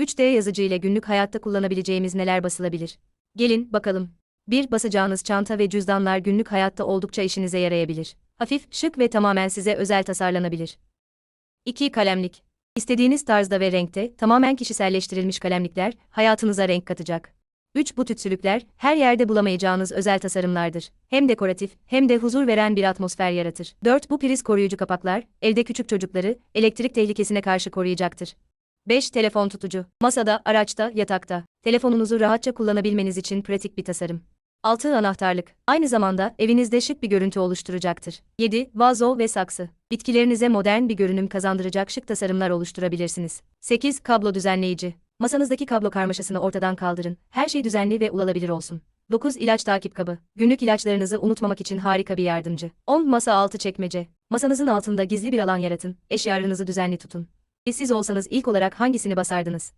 3D yazıcı ile günlük hayatta kullanabileceğimiz neler basılabilir? Gelin, bakalım. 1. Basacağınız çanta ve cüzdanlar günlük hayatta oldukça işinize yarayabilir. Hafif, şık ve tamamen size özel tasarlanabilir. 2. Kalemlik. İstediğiniz tarzda ve renkte, tamamen kişiselleştirilmiş kalemlikler, hayatınıza renk katacak. 3. Bu tütsülükler, her yerde bulamayacağınız özel tasarımlardır. Hem dekoratif, hem de huzur veren bir atmosfer yaratır. 4. Bu priz koruyucu kapaklar, evde küçük çocukları, elektrik tehlikesine karşı koruyacaktır. 5. Telefon tutucu. Masada, araçta, yatakta. Telefonunuzu rahatça kullanabilmeniz için pratik bir tasarım. 6. Anahtarlık. Aynı zamanda evinizde şık bir görüntü oluşturacaktır. 7. Vazo ve saksı. Bitkilerinize modern bir görünüm kazandıracak şık tasarımlar oluşturabilirsiniz. 8. Kablo düzenleyici. Masanızdaki kablo karmaşasını ortadan kaldırın. Her şey düzenli ve ulaşılabilir olsun. 9. İlaç takip kabı. Günlük ilaçlarınızı unutmamak için harika bir yardımcı. 10. Masa altı çekmece. Masanızın altında gizli bir alan yaratın. Eşyalarınızı düzenli tutun. Siz olsanız ilk olarak hangisini basardınız?